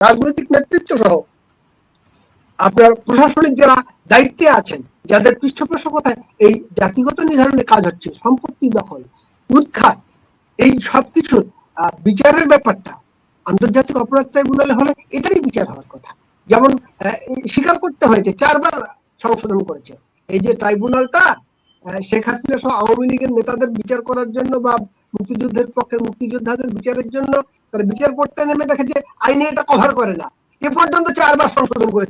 রাজনৈতিক নেতৃত্ব সহ আপনার প্রশাসনিক যারা দায়িত্বে আছেন যাদের পৃষ্ঠপোষকতায় এই জাতিগত নির্ধারণের কাজ হচ্ছে সম্পত্তি দখল উৎখাত এই সবকিছুর আহ, বিচারের ব্যাপারটা আন্তর্জাতিক অপরাধ ট্রাইব্যুনালে হলে এটারই বিচার হওয়ার কথা। যেমন স্বীকার করতে হয়েছে চারবার সংশোধন করেছে। এই যে ট্রাইব্যুনালটা শেখ হাসিনা সহ আওয়ামী লীগের নেতাদের বিচার করার জন্য বা মুক্তিযুদ্ধের পক্ষে মুক্তিযোদ্ধাদের বিচারের জন্য তারা বিচার করতে নেমে দেখে যে আইনে এটা কভার করে না। এ পর্যন্ত চারবার সংশোধন করে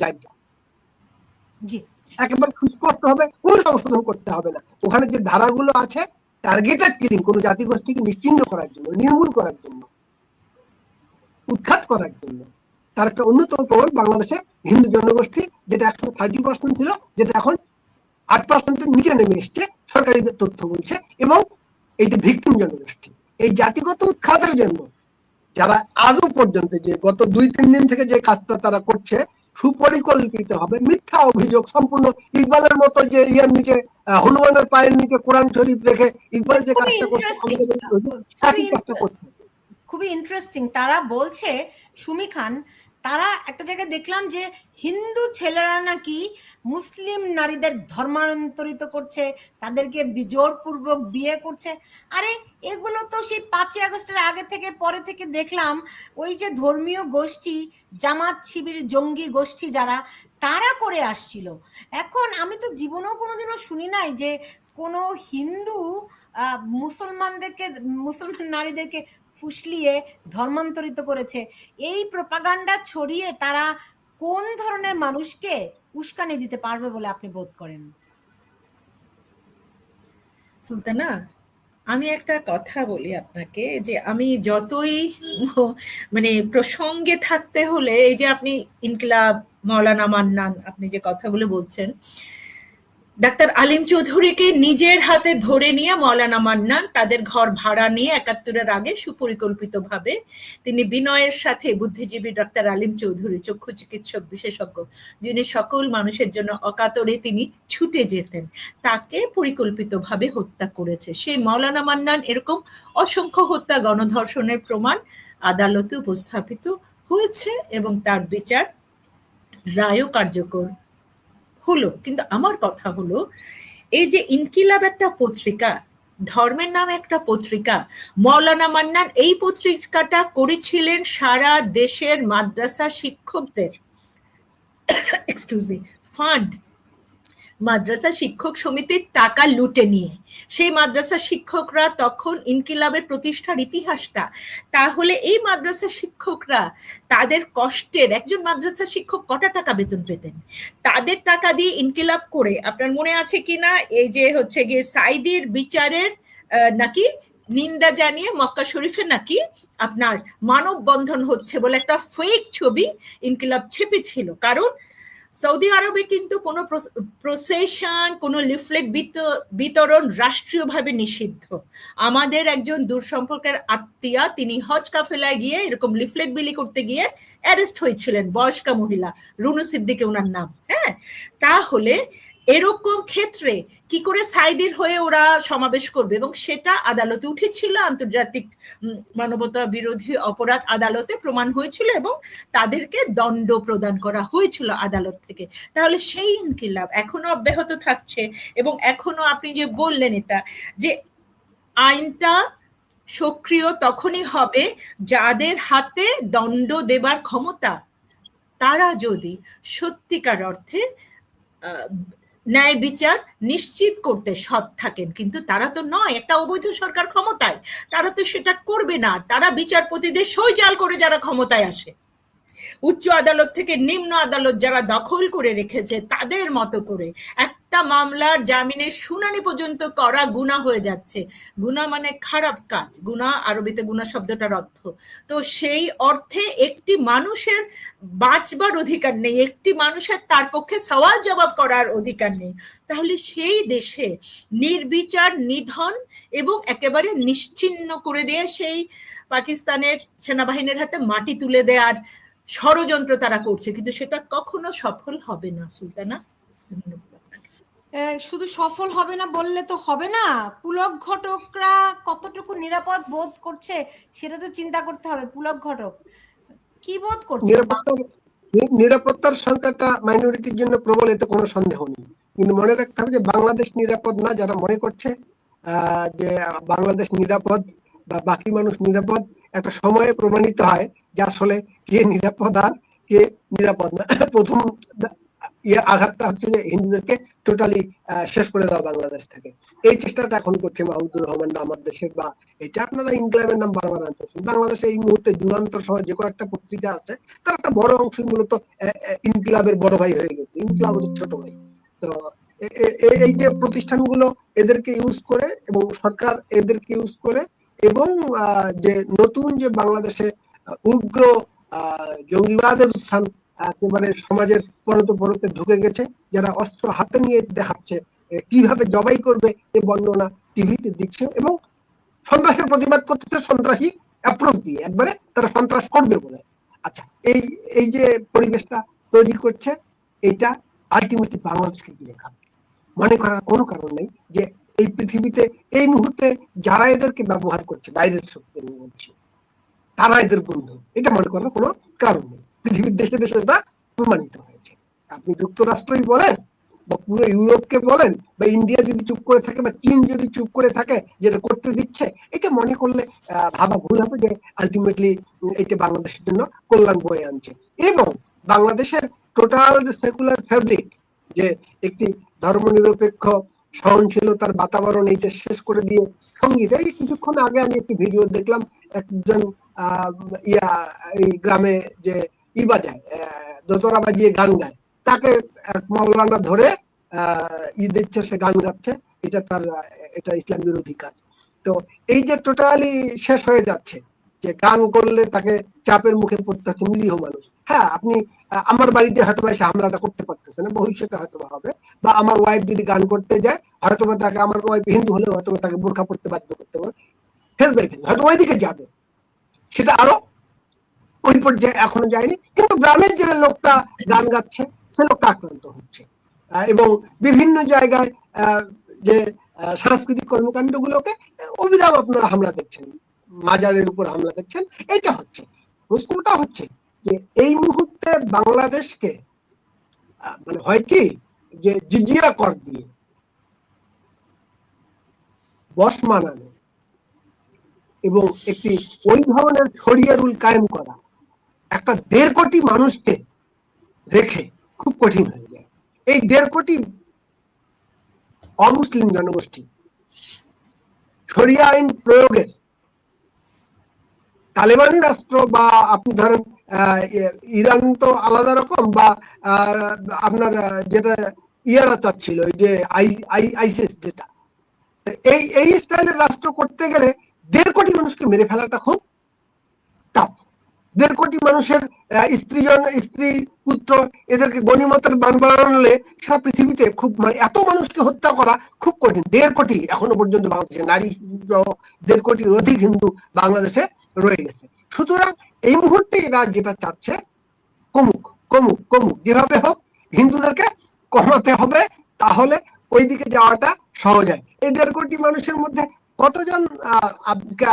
জি। একেবারে সুস্পষ্ট হবে কোন সংশোধন করতে হবে না। ওখানে যে ধারাগুলো আছে টার্গেটেড কিলিং কোন জাতিগোষ্ঠীকে নিশ্চিহ্ন করার জন্য নির্মূল করার জন্য উৎখাত করার জন্য। তার একটা অন্যতম প্রবল বাংলাদেশে হিন্দু জনগোষ্ঠী যেটা একশো থার্টি পার্সেন্ট ছিল যেটা এখন আট পার্সেন্টের নিচে নেমে এসছে সরকারি তথ্য বলছে এবং এই যে ভিক্টিম জনগোষ্ঠী এই জাতিগত উৎখাতের জন্য যারা আজও পর্যন্ত যে গত দুই তিন দিন থেকে যে কাজটা তারা করছে সুপরিকল্পিত হবে মিথ্যা অভিযোগ সম্পূর্ণ ইকবালের মতো যে ইয়ার নিচে হনুমানের পায়ের নিচে কোরআন শরীফ রেখে ইকবাল যে করছে কাজটা করছে। খুবই ইন্টারেস্টিং তারা বলছে সুমি খান তারা একটা জায়গায় দেখলাম যে হিন্দু ছেলেরা নাকি মুসলিম নারীদের ধর্মান্তরিত করছে, তাদেরকে জোরপূর্বক বিয়ে করছে। আরে, এগুলো তো সেই পাঁচই আগস্টের আগে থেকে, পরে থেকে দেখলাম, ওই যে ধর্মীয় গোষ্ঠী, জামাত শিবির, জঙ্গি গোষ্ঠী যারা, তারা করে আসছিল। এখন আমি তো জীবনেও কোনোদিনও শুনি নাই যে কোনো হিন্দু মুসলমানদেরকে, মুসলমান নারীদেরকে ফুসলিয়ে ধর্মান্তরিত করেছে। এই প্রপাগান্ডা ছড়িয়ে তারা কোন ধরনের মানুষকে উস্কানি দিতে পারবে বলে আপনি বোধ করেন? সুলতানা, আমি একটা কথা বলি আপনাকে যে আমি যতই মানে প্রসঙ্গে থাকতে হলে এই যে আপনি ইনকিলাব, মৌলানা মান্নান, আপনি যে কথাগুলো বলছেন ডাক্তার আলিম চৌধুরীকে নিজের হাতে ধরে নিয়ে মৌলানা মান্নান তাদের ঘর ভাড়া নিয়ে একাত্তরের আগে সুপরিকল্পিতভাবে তিনি বিনয়ের সাথে বুদ্ধিজীবী ডাক্তার আলিম চৌধুরী, চক্ষু চিকিৎসক, বিশেষজ্ঞ, যিনি সকল মানুষের জন্য অকাতরে তিনি ছুটে যেতেন, তাকে পরিকল্পিতভাবে হত্যা করেছে। সেই মৌলানা মান্নান এরকম অসংখ্য হত্যা গণধর্ষণের প্রমাণ আদালতে উপস্থাপিত হয়েছে এবং তার বিচার রায়ও কার্যকর হলো, কিন্তু আমার কথা হলো, এই যে ইনকিলাব একটা পত্রিকা, ধর্মের নামে একটা পত্রিকা, মৌলানা মান্নান এই পত্রিকাটা করেছিলেন সারা দেশের মাদ্রাসা শিক্ষকদের এক্সকিউজ মি ফান্ড মাদ্রাসা শিক্ষক সমিতির টাকা লুটে নিয়ে। সেই মাদ্রাসা শিক্ষকরা তখন ইনকিলাবের প্রতিষ্ঠার ইতিহাসটা। তাহলে এই মাদ্রাসা শিক্ষকরা তাদের কষ্টের, একজন মাদ্রাসা শিক্ষক কটা টাকা বেতন পেতেন? তাদের টাকা দিয়ে ইনকিলাব করে, আপনার মনে আছে কিনা? এই যে হচ্ছে গিয়ে সাইদির বিচারের নাকি নিন্দা জানিয়ে মক্কা শরীফে নাকি আপনার মানববন্ধন হচ্ছে বলে একটা ফেক ছবি ইনকিলাব ছেপেছিল। কারণ সৌদি আরবে কিন্তু কোনো প্রসেশন কোনো লিফলেট বিতরণ রাষ্ট্রীয়ভাবে নিষিদ্ধ। আমাদের একজন দূর সম্পর্কের আত্মীয়া, তিনি হজ কাফেলায় গিয়ে এরকম লিফলেট বিলি করতে গিয়ে অ্যারেস্ট হয়েছিলেন বয়স্কা মহিলা, রুনু সিদ্দিকে ওনার নাম হ্যাঁ? তাহলে এরকম ক্ষেত্রে কি করে সাইদির হয়ে ওরা সমাবেশ করবে? এবং সেটা আদালতে উঠেছিল, আন্তর্জাতিক মানবতা বিরোধী অপরাধ আদালতে প্রমাণ হয়েছিল এবং তাদেরকে দণ্ড প্রদান করা হয়েছিল আদালত থেকে। তাহলে সেই ইনকিলাব এখনও অব্যাহত থাকছে এবং এখনও আপনি যে বললেন এটা, যে আইনটা সক্রিয় তখনই হবে যাদের হাতে দণ্ড দেবার ক্ষমতা। তারা যদি সত্যিকার অর্থে ন্যায় বিচার নিশ্চিত করতে সৎ থাকেন। কিন্তু তারা তো নয়, একটা অবৈধ সরকার ক্ষমতায়। তারা তো সেটা করবে না। তারা বিচারপতিদের সই জাল করে যারা ক্ষমতায় আসে। উচ্চ আদালত থেকে নিম্ন আদালত যারা দখল করে রেখেছে তাদের মতো করে একটা মামলার জামিনের শুনানি পর্যন্ত করা গুণা হয়ে যাচ্ছে। গুণা মানে খারাপ কাজ। গুণা আরবিতে গুণা শব্দটার অর্থ। তো সেই অর্থে একটি মানুষের বাঁচবার অধিকার নেই, একটি মানুষের তার পক্ষে সওয়াল জবাব করার অধিকার নেই। তাহলে সেই দেশে নির্বিচার, নিধন এবং একেবারে নিশ্চিন্ন করে দিয়ে সেই পাকিস্তানের সেনাবাহিনীর হাতে মাটি তুলে দেওয়ার ষড়যন্ত্র তারা করছে কিন্তু সেটা কখনো সফল হবে না সুলতানা। আহ, শুধু সফল হবে না বললে তো হবে না। পুলক ঘটকরা কতটুকু নিরাপদ বোধ করছে সেটা তো চিন্তা করতে হবে। পুলক ঘটক কি বোধ করছে? নিরাপত্তার নিরাপত্তার সংখ্যাটা মাইনরিটির জন্য প্রবল এতে কোনো সন্দেহ নেই। কিন্তু মনে রাখতে হবে যে বাংলাদেশ নিরাপদ না যারা মনে করছে আহ, যে বাংলাদেশ নিরাপদ বা বাকি মানুষ নিরাপদ একটা সময়ে প্রমাণিত হয় যে আসলে কে নিরাপদ আর কে নিরাপদ না। প্রথম ইয়ে আঘাতটা হচ্ছে যে হিন্দুদেরকে টোটালি শেষ করে দেওয়া বাংলাদেশ থেকে। এই চেষ্টাটা এখন করছে মাহমুদুর রহমান আমার দেশের বা এটা আপনারা ইনকলাবের নাম বারবার আনতেছেন। বাংলাদেশে এই মুহূর্তে যুগান্তর সহ যে কয়েকটা পত্রিকা আছে, তার একটা বড় অংশ মূলত ইনকিলাবের বড় ভাই হয়ে গেছে। ইনকিলাব ছোট ভাই। তো এই যে প্রতিষ্ঠানগুলো এদেরকে ইউজ করে এবং সরকার এদেরকে ইউজ করে এবং যে নতুন যে বাংলাদেশে উগ্র জঙ্গিবাদের উত্থান একেবারে সমাজের পরতে পরতে ঢুকে গেছে, যারা অস্ত্র হাতে নিয়ে দেখাচ্ছে কীভাবে জবাই করবে এই বর্ণনা টিভিতে দিচ্ছে এবং সন্ত্রাসের প্রতিবাদ করতে সন্ত্রাসী অ্যাপ্রোচ দিয়ে, একবারে তারা সন্ত্রাস করবে বলে। আচ্ছা এই এই যে পরিবেশটা তৈরি করছে, এটা আলটিমেটলি বাংলাদেশকে কি দেখাবে? মনে করার কোনো কারণ নেই যে এই পৃথিবীতে এই মুহূর্তে যারা এদেরকে ব্যবহার করছে, বাইরের শক্তি আমি বলছি তারা এদের বন্ধু। এটা মনে করার কোনো কারণ নেই। পৃথিবীর দেশে দেশে এটা প্রমাণিত হয়েছে। আপনি যুক্তরাষ্ট্রই বলেন বা পুরো ইউরোপকে বলেন বা ইন্ডিয়া যদি চুপ করে থাকে বা চীন যদি চুপ করে থাকে, যেটা করতে দিচ্ছে, এটা মনে করলে ভাবা ভুল হবে যে আলটিমেটলি এটা বাংলাদেশের জন্য কল্যাণ বয়ে আনছে। এবং বাংলাদেশের টোটাল যে সেকুলার ফ্যাব্রিক যে একটি ধর্মনিরপেক্ষ সহনশীলতার বাতাবরণ এইটা শেষ করে দিয়ে সংগীত। এই কিছুক্ষণ আগে আমি একটি ভিডিও দেখলাম, একজন ইয়া, এই গ্রামে যে ই বাজায় দোতরা বাজিয়ে গান গায়। তাকে এক মাওলানা ধরে ই দিচ্ছে, সে গান গাচ্ছে। এটা তার, এটা ইসলাম বিরোধী কাজ। তো এই যে টোটালি শেষ হয়ে যাচ্ছে, যে গান করলে তাকে চাপের মুখে পড়তে হচ্ছে, নিরীহ মানুষ। হ্যাঁ আপনি আমার বাড়িতে হয়তো সে হামলাটা করতে পারতেছে না ভবিষ্যতে হয়তো হবে। বা আমার ওয়াইফ যদি গান করতে যায় হয়তো তাকে আমার ওয়াইফ হিন্দু হলে হয়তো তাকে বোরখা পড়তে বাধ্য করতে পারে ফেস হয়তো ওইদিকে যাবে। সেটা আরও ওই পর্যায়ে এখনও যায়নি। কিন্তু গ্রামের যে লোকটা গান গাচ্ছে সে লোকটা আক্রান্ত হচ্ছে। এবং বিভিন্ন জায়গায় যে সাংস্কৃতিক কর্মকাণ্ডগুলোকে আহ, অবিরাম আপনারা হামলা দেখছেন। মাজারের উপর হামলা দেখছেন। এটা হচ্ছে। প্রশ্নটা হচ্ছে। যে এই মুহূর্তে বাংলাদেশকে মানে হয় কি, যে জিজিয়া কর দিয়ে বস মানানো এবং একটি ওই ধরনের ছড়িয়ে রুল কায়েম করা একটা দেড় কোটি মানুষকে রেখে খুব কঠিন হয়ে যায়। এই দেড় কোটি অমুসলিম জনগোষ্ঠী শরিয়া আইন প্রয়োগের তালেবানি রাষ্ট্র বা আপনি ধরেন ইরান তো আলাদা রকম বা আপনার যেটা ইয়ারা চাচ্ছিল যে আই আই, আইসিস যেটা। এই এই স্টাইলের রাষ্ট্র করতে গেলে দেড় কোটি মানুষকে মেরে ফেলাটা খুব টাফ দেড় কোটি মানুষের স্ত্রীজন স্ত্রী পুত্র এদেরকে গণিমতের বান বানালে সারা পৃথিবীতে খুব মানে এত মানুষকে হত্যা করা খুব কঠিন। দেড় কোটি এখনও পর্যন্ত বাংলাদেশে নারী দেড় কোটির অধিক হিন্দু বাংলাদেশে রয়ে গেছে সুতরাং এই মুহূর্তে এরা যেটা চাচ্ছে কমুক কমুক কমুক। যেভাবে হোক হিন্দুদেরকে কমাতে হবে, তাহলে ওইদিকে যাওয়াটা সহজ হয়। এই দেড় কোটি মানুষের মধ্যে কতজন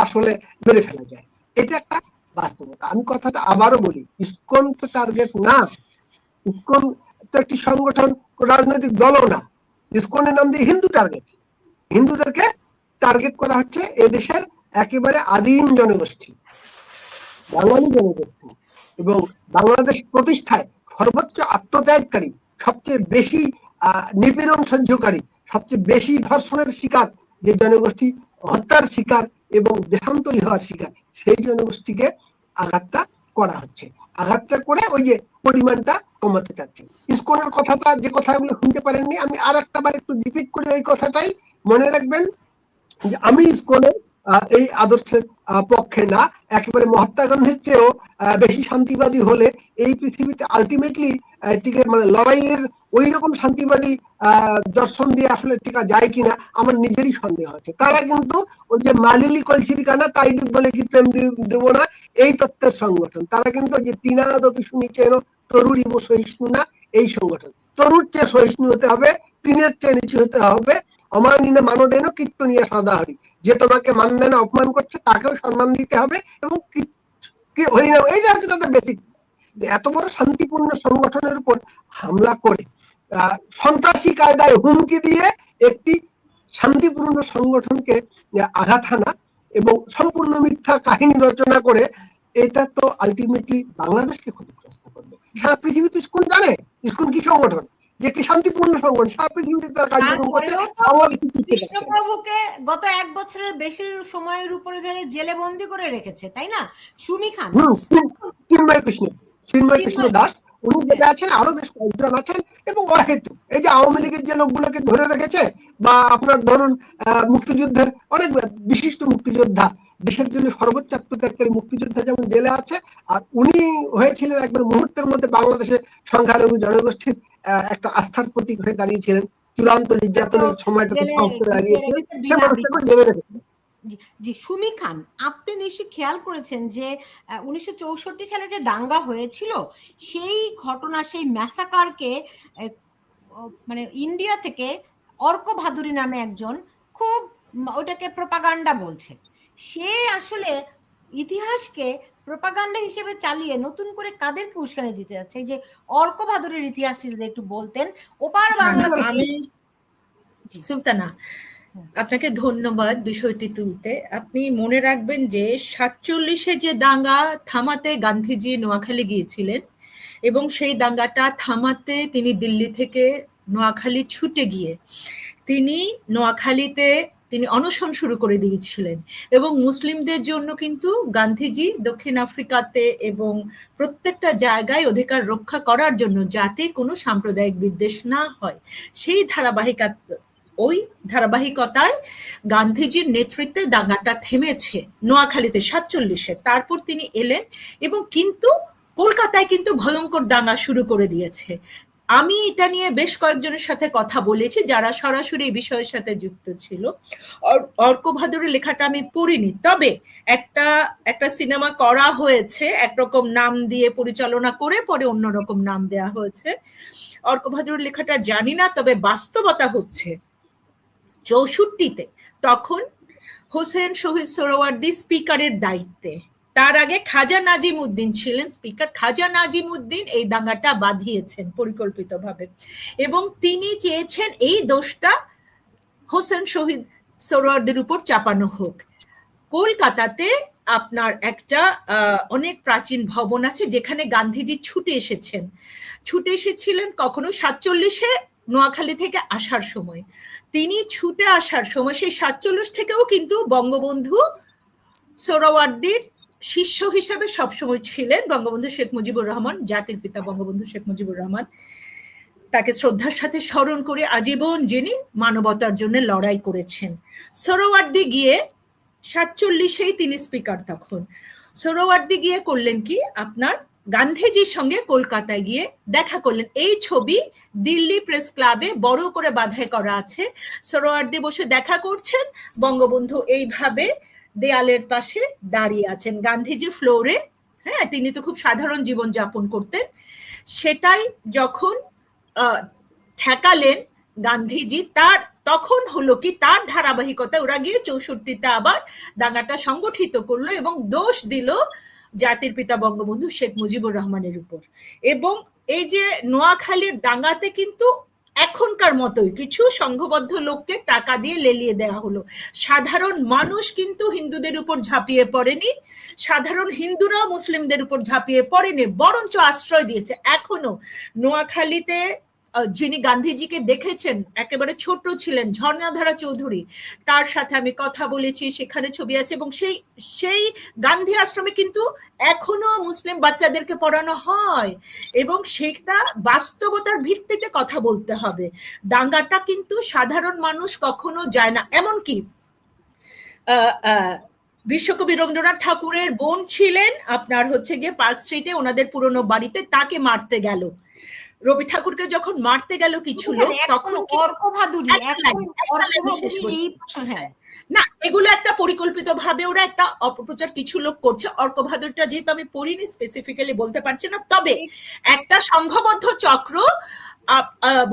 আসলে মেরে ফেলা যায়? এটা একটা বাস্তবতা। আমি কথাটা আবারও বলি, ইসকন তো টার্গেট না। ইসকন তো একটি সংগঠন, রাজনৈতিক দলও না। ইসকনের নাম দিয়ে হিন্দু টার্গেট হিন্দুদেরকে টার্গেট করা হচ্ছে এদেশের একেবারে আদিম জনগোষ্ঠী, বাঙালি জনগোষ্ঠী এবং বাংলাদেশ প্রতিষ্ঠায় সর্বোচ্চ আত্মত্যাগকারী, সবচেয়ে বেশি নিপীড়ন সহ্যকারী, সবচেয়ে বেশি ধর্ষণের শিকার যে জনগোষ্ঠী, হত্যার শিকার এবং দেশান্তরী হওয়ার শিকার, সেই জনগোষ্ঠীকে আঘাতটা করা হচ্ছে। আঘাতটা করে ওই যে পরিমাণটা কমাতে চাচ্ছে। ইস্কনের কথাটা, যে কথাগুলো শুনতে পারেননি, আমি আর একটা বার একটু রিপিট করি ওই কথাটাই। মনে রাখবেন যে আমি ইস্কনের এই আদর্শের পক্ষে না। একেবারে মহাত্মা গান্ধীর চেয়েও বেশি শান্তিবাদী হলে এই পৃথিবীতে আলটিমেটলি টিকে মানে লড়াইয়ের ওই রকম শান্তিবাদী দর্শন দিয়ে আসলে টিকা যায় কিনা, আমার নিজেরই সন্দেহ আছে। তারা কিন্তু ওই যে মালিলি কলসির কানা তাই বলে কি প্রেম দেব না, এই তত্ত্বের সংগঠন। তারা কিন্তু যে টিনাদ শুনি চেন তরুড়ি সহিষ্ণু না, এই সংগঠন। তরুর চেয়ে সহিষ্ণু হতে হবে, টিনের চেয়ে নিচু হতে হবে অমানিনে মানদেন কীর্তনিয়া সদাহরি। যে তোমাকে মানদেন অপমান করছে, তাকেও সম্মান দিতে হবে এবং হরিনাম এইটা হচ্ছে তাদের বেসিক এত বড় শান্তিপূর্ণ সংগঠনের উপর হামলা করে সন্ত্রাসী কায়দায় হুমকি দিয়ে একটি শান্তিপূর্ণ সংগঠনকে আঘাত হানা এবং সম্পূর্ণ মিথ্যা কাহিনী রচনা করে, এটা তো আলটিমেটলি বাংলাদেশকে ক্ষতিগ্রস্ত করবে। সারা পৃথিবী তো স্কুল জানে স্কুল কি সংগঠন? যে একটি শান্তিপূর্ণ সংগঠন সারা পৃথিবীতে তারা কার্যক্রম করতে পাচ্ছে। কৃষ্ণপ্রভুকে গত এক বছরের বেশি সময়ের উপরে ধরে জেলে বন্দি করে রেখেছে তাই না? সুমি খান। চিন্ময় কৃষ্ণ চিন্ময় কৃষ্ণ দাস। উনি যেটা আছেন আরও বেশ কয়েকজন আছেন এবং অহেতু। এই যে আওয়ামী লীগের যে লোকগুলোকে ধরে রেখেছে বা আপনার ধরুন মুক্তিযুদ্ধের অনেক বিশিষ্ট মুক্তিযোদ্ধা দেশের জন্য সর্বোচ্চ আত্মত্যাগকারী মুক্তিযোদ্ধা যেমন জেলে আছে আর উনি হয়েছিলেন একবার মুহূর্তের মধ্যে বাংলাদেশের সংখ্যালঘু জনগোষ্ঠীর একটা আস্থার প্রতীক হয়ে দাঁড়িয়েছিলেন। চূড়ান্ত নির্যাতনের সময়টাতে সাহস দাঁড়িয়েছিলেন সে বিনা মানুষটাকে জেলে রেখেছে। জি- সুমি খান আপনি নিশ্চয়ই খেয়াল করেছেন যে উনিশশো চৌষট্টি সালে যে দাঙ্গা হয়েছিল সেই ঘটনা সেই ম্যাসাকারকে মানে ইন্ডিয়া থেকে অর্ক ভাদুরী নামে একজন খুব ওটাকে প্রপাগান্ডা বলছে। সে আসলে ইতিহাসকে প্রপাগান্ডা হিসেবে চালিয়ে নতুন করে কাদেরকে উস্কানি দিতে যাচ্ছে? যে অর্ক ভাদুরীর ইতিহাসটি যদি একটু বলতেন ওপার বাংলাদেশ সুলতানা। আপনাকে ধন্যবাদ বিষয়টি তুলতে। আপনি মনে রাখবেন যে সাতচল্লিশে যে দাঙ্গা থামাতে গান্ধীজি নোয়াখালী গিয়েছিলেন এবং সেই দাঙ্গাটা থামাতে তিনি দিল্লি থেকে নোয়াখালী ছুটে গিয়ে তিনি নোয়াখালীতে তিনি অনশন শুরু করে দিয়েছিলেন এবং মুসলিমদের জন্য কিন্তু গান্ধীজি দক্ষিণ আফ্রিকাতে এবং প্রত্যেকটা জায়গায় অধিকার রক্ষা করার জন্য যাতে কোনো সাম্প্রদায়িক বিদ্বেষ না হয়। সেই ধারাবাহিকা ওই ধারাবাহিকতায় গান্ধীজির নেতৃত্বে দাঙ্গাটা থেমেছে নোয়াখালীতে সাতচল্লিশে। তারপর তিনি এলেন এবং কিন্তু কলকাতায় কিন্তু ভয়ঙ্কর দাঙ্গা শুরু করে দিয়েছে। আমি এটা নিয়ে বেশ কয়েকজনের সাথে কথা বলেছি যারা সরাসরি এই বিষয়ের সাথে যুক্ত ছিল। অর- অর্ক ভাদুরের লেখাটা আমি পড়িনি। তবে একটা একটা সিনেমা করা হয়েছে, একরকম নাম দিয়ে পরিচালনা করে পরে অন্যরকম নাম দেয়া হয়েছে। অর্ক ভাদুরের লেখাটা জানি না, তবে বাস্তবতা হচ্ছে চৌষট্টিতে, তখন হোসেন শহীদ সোহরাওয়ার্দী স্পিকারের দায়িত্বে। তার আগে খাজা নাজিম উদ্দিন ছিলেন স্পিকার। খাজা নাজিম উদ্দিন এই দাঙ্গাটা বাঁধিয়েছেন পরিকল্পিতভাবে। এবং তিনি চেয়েছেন এই দোষটা হোসেন শহীদ সোহরাওয়ার্দীর উপর চাপানো হোক। কলকাতাতে আপনার একটা অনেক প্রাচীন ভবন আছে যেখানে গান্ধীজি ছুটে এসেছেন। ছুটে এসেছিলেন কখনো সাতচল্লিশে নোয়াখালী থেকে আসার সময়। তিনি ছুটে আসার সময়, সেই সাতচল্লিশ থেকেও কিন্তু বঙ্গবন্ধু সোহরাওয়ার্দীর শিষ্য হিসাবে সবসময় ছিলেন বঙ্গবন্ধু শেখ মুজিবুর রহমান, জাতির পিতা বঙ্গবন্ধু শেখ মুজিবুর রহমান। তাকে শ্রদ্ধার সাথে স্মরণ করে আজীবন যিনি মানবতার জন্য লড়াই করেছেন। সোহরাওয়ার্দী গিয়ে সাতচল্লিশেই তিনি স্পিকার তখন। সোহরাওয়ার্দী গিয়ে করলেন কি? আপনার গান্ধীজির সঙ্গে কলকাতায় গিয়ে দেখা করলেন। এই ছবি দিল্লি প্রেস ক্লাবে বড় করে বাধাই করা আছে। সোহরাওয়ার্দী বসে দেখা করছেন। বঙ্গবন্ধু এইভাবে দেয়ালের পাশে দাঁড়িয়ে আছেন। গান্ধীজি ফ্লোরে হ্যাঁ তিনি তো খুব সাধারণ জীবন যাপন করতেন। সেটাই যখন ঠেকালেন গান্ধীজি, তার, তখন হলো কি, তার ধারাবাহিকতা ওরা গিয়ে চৌষট্টিতে আবার দাঙ্গাটা সংগঠিত করল এবং দোষ দিল জাতির পিতা বঙ্গবন্ধু শেখ মুজিবুর রহমানের উপর। এবং এই যে নোয়াখালীর দাঙ্গাতে কিন্তু এখনকার মতোই কিছু সংঘবদ্ধ লোককে টাকা দিয়ে লেলিয়ে দেওয়া হলো। সাধারণ মানুষ কিন্তু হিন্দুদের উপর ঝাঁপিয়ে পড়েনি, সাধারণ হিন্দুরা মুসলিমদের উপর ঝাঁপিয়ে পড়েনি, বরঞ্চ আশ্রয় দিয়েছে। এখনও নোয়াখালীতে যিনি গান্ধীজিকে দেখেছেন, একেবারে ছোট ছিলেন, ঝর্ণাধারা চৌধুরী, তার সাথে আমি কথা বলেছি, সেখানে ছবি আছে এবং সেই সেই গান্ধী আশ্রমে কিন্তু এখনও মুসলিম বাচ্চাদেরকে পড়ানো হয় এবং সেটা বাস্তবতার ভিত্তিতে কথা বলতে হবে। দাঙ্গাটা কিন্তু সাধারণ মানুষ কখনো যায় না। এমনকি বিশ্বকবি রবীন্দ্রনাথ ঠাকুরের বোন ছিলেন, আপনার হচ্ছে গিয়ে পার্ক স্ট্রিটে, ওনাদের পুরনো বাড়িতে, তাকে মারতে গেল। রবি ঠাকুরকে যখন মারতে গেল কিছু লোক তখন অর্ক অর্ক হ্যাঁ। না এগুলো একটা পরিকল্পিত ভাবে ওরা একটা অপপ্রচার কিছু লোক করছে। অর্কভাদরটা যেহেতু আমি পড়িনি স্পেসিফিক্যালি বলতে পারছি না। তবে একটা সংঘবদ্ধ চক্র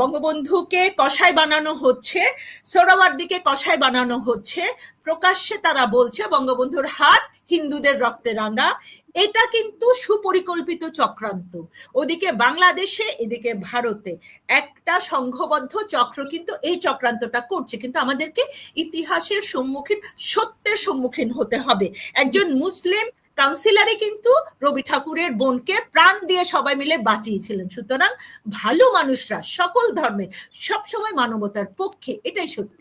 বঙ্গবন্ধুকে কষাই বানানো হচ্ছে সোহরাওয়ার্দীকে কষাই বানানো হচ্ছে। প্রকাশ্যে তারা বলছে বঙ্গবন্ধুর হাত হিন্দুদের রক্তে রাঙা। এটা কিন্তু সুপরিকল্পিত চক্রান্ত। ওদিকে বাংলাদেশে এদিকে ভারতে। একটা সংঘবদ্ধ চক্র কিন্তু এই চক্রান্তটা করছে। কিন্তু আমাদেরকে ইতিহাসের সম্মুখীন সত্যের সম্মুখীন হতে হবে। একজন মুসলিম কাউন্সিলারে কিন্তু রবি ঠাকুরের বোনকে প্রাণ দিয়ে সবাই মিলে বাঁচিয়েছিলেন। সুতরাং ভালো মানুষরা সকল ধর্মে সবসময় মানবতার পক্ষে এটাই সত্য।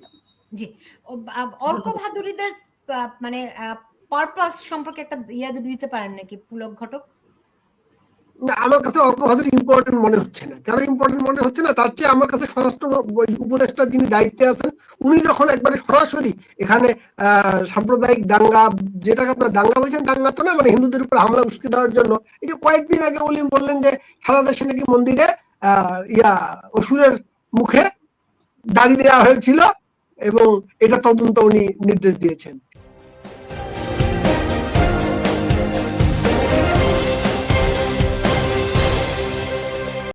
জি। অর্ক ভাদুরীদের মানে পারপাস সম্পর্কে একটা ইয়া দিতে পারেন নাকি পুলক ঘটক? না আমার কাছে অর্ক ভাদুর ইম্পর্টেন্ট মনে হচ্ছে না। কেন ইম্পর্টেন্ট মনে হচ্ছে না? তার চেয়ে আমার কাছে স্বরাষ্ট্র উপদেষ্টা যিনি দায়িত্বে আছেন, উনি যখন একবারে সরাসরি এখানে সাম্প্রদায়িক দাঙ্গা, যেটাকে আপনার দাঙ্গা বলছেন, দাঙ্গা তো না মানে হিন্দুদের উপর হামলা উস্কে দেওয়ার জন্য, এই যে কয়েকদিন আগে উনি বললেন যে সারা দেশে নাকি মন্দিরে ইয়া, অসুরের মুখে দাড়ি দেওয়া হয়েছিল এবং এটা তদন্ত উনি নির্দেশ দিয়েছেন।